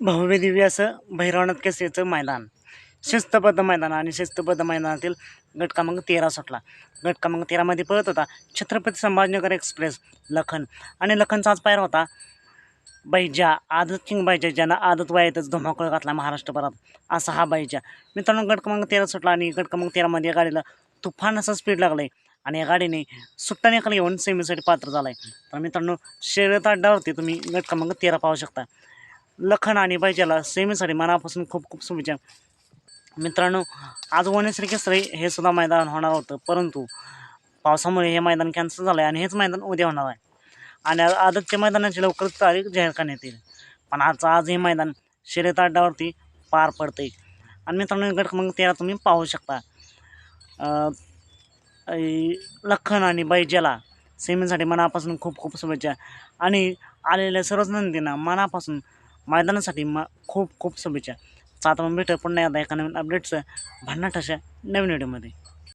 भव्य दिव्य असं भैरवनाथ केसरीचं मैदान. शिस्तबद्ध मैदान आणि शिस्तबद्ध मैदानातील गट क्रमांक तेरा सुटला. गट क्रमांक तेरामध्ये पळत होता छत्रपती संभाजीनगर एक्सप्रेस लखन. आणि लखनचा आज पायरा होता बैजा आदत किंग बैजा ज्यांना आदत वयातच धुमाकूळ घातला महाराष्ट्रभरात असा हा बैजा. मित्रांनो गट क्रमांक तेरा सुटला आणि गट क्रमांक तेरामध्ये या गाडीला तुफान असं स्पीड लागलं आहे आणि या गाडीने सुट्टा निकाल येऊन सेमीसाठी पात्र झाला आहे तर मित्रांनो शर्यत अड्डावरती तुम्ही गट क्रमांक तेरा पाहू शकता. लखन आणि बैजाला सेमीसाठी मनापासून खूप खूप शुभेच्छा. मित्रांनो आज वनश्री केसरी हे सुद्धा मैदान होणार होतं परंतु पावसामुळे हे मैदान कॅन्सल झालं आहे आणि हेच मैदान उद्या होणार आहे. आणि आदतच्या मैदानाची लवकरच तारीख जाहीर करण्यात येईल. पण आज आज हे मैदान शर्यत अड्डावरती पार पडते आणि मित्रांनो गट क्रमांक तेरा तुम्ही पाहू शकता. लखन आणि बैजाला सेमीसाठी मनापासून खूप खूप शुभेच्छा. आणि आलेल्या सर्वच नंदींना मनापासून मैदानासाठी म खूप खूप शुभेच्छा. तर आता मग भेटू पुन्हा एकदा एका नवीन अपडेटचं भन्नाट अशा नवीन व्हिडिओमध्ये